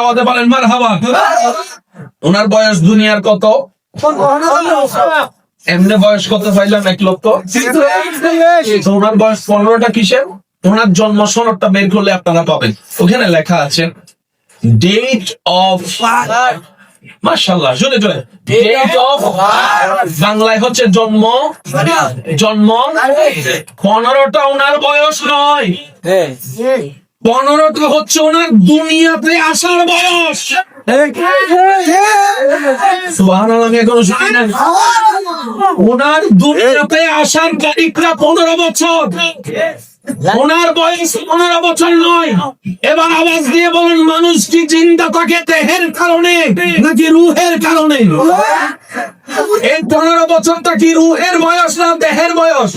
আওয়াজে বলেন মার হাবা ওনার বয়স দুনিয়ার কত? এমনি বয়স কত পাইলাম এক লক্ষ। ওনার বয়স পনেরোটা কিসের? ওনার জন্ম সনদটা বের করলে আপনারা পাবেন। ওখানে লেখা আছে ডেট অফ মাশাল্লাহ শুনে শুনে ডেট অফ বাংলায় হচ্ছে জন্ম জন্ম পনেরোটা ওনার বয়স নয়। পনেরোটা হচ্ছে ওনার দুনিয়াতে আসার বয়স। এখনও শুনি না ওনার দুনিয়াতে আসার তারিখটা পনেরো বছর। ওনার বয়স পনেরো বছর নয়। এবার আওয়াজ দিয়ে বলেন মানুষ কি চিন্তা থাকে দেহের কারণে নাকি রুহের কারণে? এই পনেরো বছরটা কি রুহের বয়স না দেহের বয়স।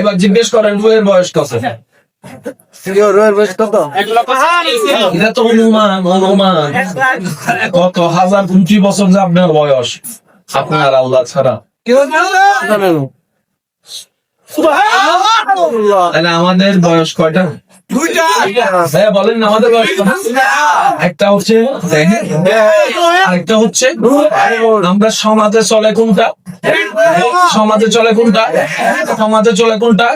এবার জিজ্ঞেস করেন রুহের বয়স কত? কত হাজার কোটি বছর যে আপনার বয়স আপনার আল্লাহ ছাড়া তাহলে আমাদের বয়স কয়টা বলেন আমাদের বয়স একটা হচ্ছে আরেকটা হচ্ছে আমরা সমাজে চলে কোনটা সমাজে চলে কোনটা সমাজে চলে কোনটা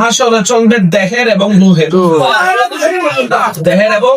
আসলে চলবে দেহের এবং রুহের। দেহের এবং